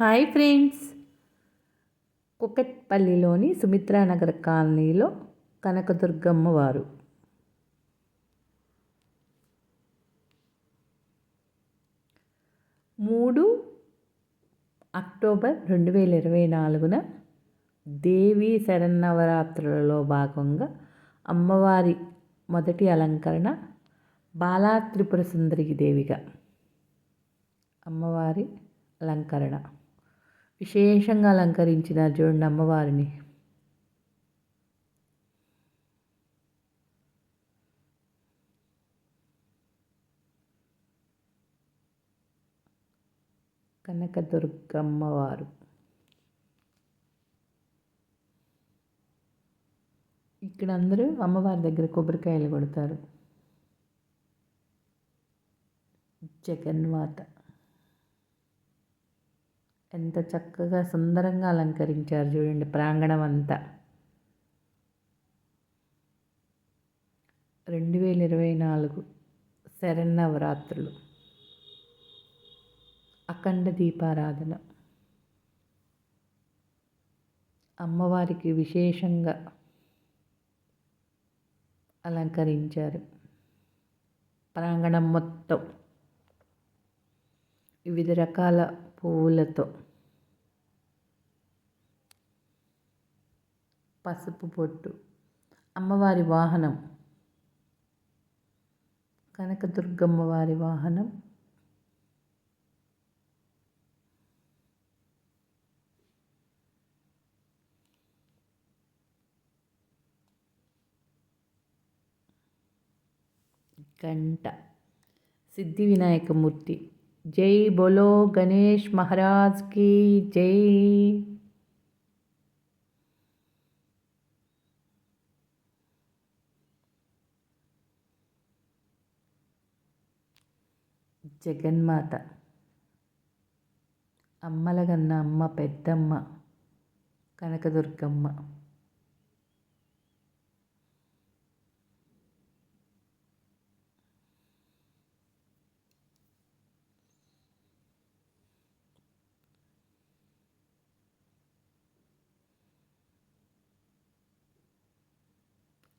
Hi friends. కుకట్పల్లిలోని సుమిత్రానగర్ కాలనీలో కనకదుర్గమ్మ వారు. మూడు అక్టోబర్ రెండు వేల ఇరవై నాలుగున దేవీ శరన్నవరాత్రులలో భాగంగా అమ్మవారి మొదటి అలంకరణ బాలా త్రిపుర సుందరి దేవిగా. అమ్మవారి అలంకరణ. విశేషంగా అలంకరించిన చూడండి అమ్మవారిని. కనకదుర్గమ్మవారు. ఇక్కడ అందరూ అమ్మవారి దగ్గర కొబ్బరికాయలు కొడతారు. జగన్మాత. ఎంత చక్కగా సుందరంగా అలంకరించారు చూడండి ప్రాంగణం అంతా రెండు వేల ఇరవై నాలుగు శరన్నవరాత్రులు. అఖండ దీపారాధన. అమ్మవారికి విశేషంగా అలంకరించారు. ప్రాంగణం మొత్తం. వివిధ రకాల పువ్వులతో. పసుపు పొట్టు అమ్మవారి వాహనం కనకదుర్గమ్మ వారి వాహనం గంట సిద్ధి వినాయకమూర్తి జై బోలో గణేష్ మహారాజ్ కి జై జగన్మాత. అమ్మలగన్న అమ్మ పెద్దమ్మ కనకదుర్గమ్మ.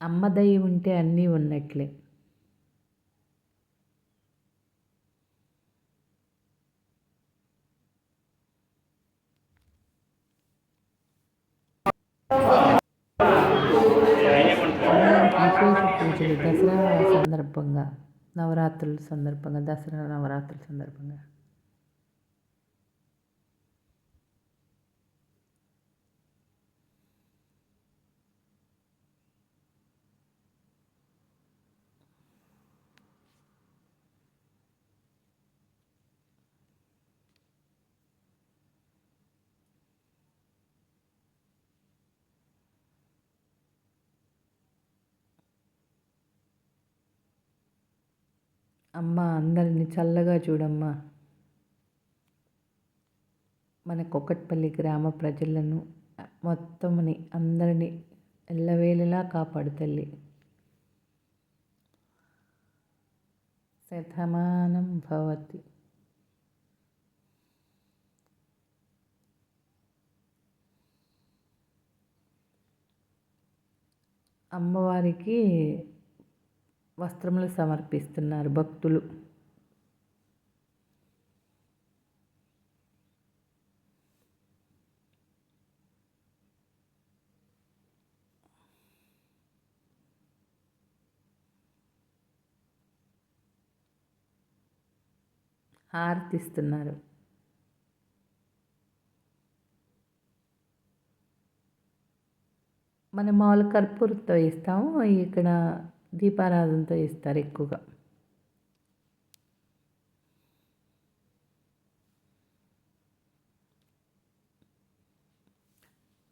అమ్మ దయ ఉంటే అన్నీ ఉన్నట్లే. విశేష పూజలు దసరా సందర్భంగా నవరాత్రుల సందర్భంగా దసరా నవరాత్రుల సందర్భంగా. అమ్మ అందరిని చల్లగా చూడమ్మా. మన కొకట్పల్లి గ్రామ ప్రజలను మొత్తమని అందరినీ ఎల్లవేళలా కాపాడు తల్లి. శతమానం భవతి. అమ్మవారికి వస్త్రములు సమర్పిస్తున్నారు భక్తులు. హారతిస్తున్నారు మన మామూలు కర్పూరంతో ఇస్తాము ఇక్కడ దీపారాధనతో ఇస్తారు ఎక్కువగా.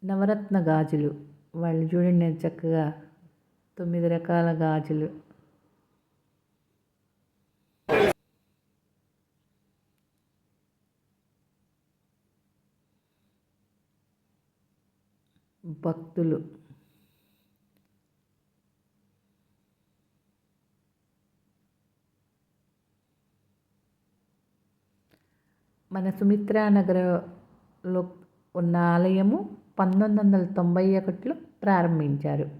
నవరత్న గాజులు వాళ్ళు చూడండి చక్కగా తొమ్మిది రకాల గాజులు. భక్తులు. మన సుమిత్రా ఉన్న ఆలయము పంతొమ్మిది వందల తొంభై ఒకటిలో ప్రారంభించారు.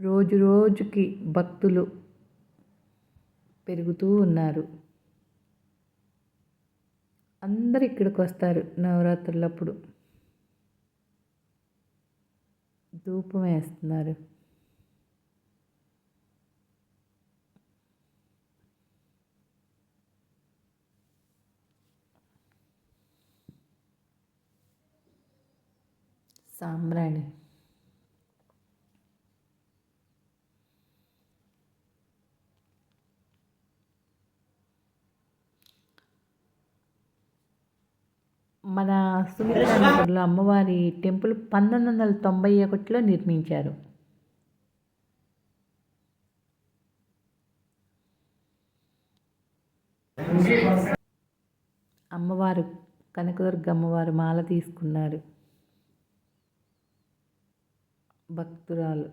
రోజు రోజుకి భక్తులు పెరుగుతూ ఉన్నారు. అందరు ఇక్కడికి వస్తారు నవరాత్రులప్పుడు. ధూపం వేస్తున్నారు. సాంబ్రాణి మన సుమిత్రానగర్లో అమ్మవారి టెంపుల్ పంతొమ్మిది వందల తొంభై ఒకటిలో నిర్మించారు. అమ్మవారు కనకదుర్గ అమ్మవారు మాల తీసుకున్నారు. భక్తురాలు.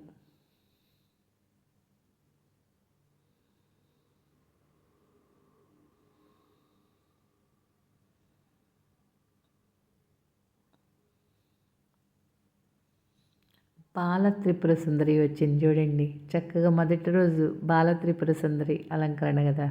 బాల త్రిపుర సుందరి వచ్చింది చూడండి. చక్కగా మొదటి రోజు బాల త్రిపుర సుందరి అలంకరణ కదా.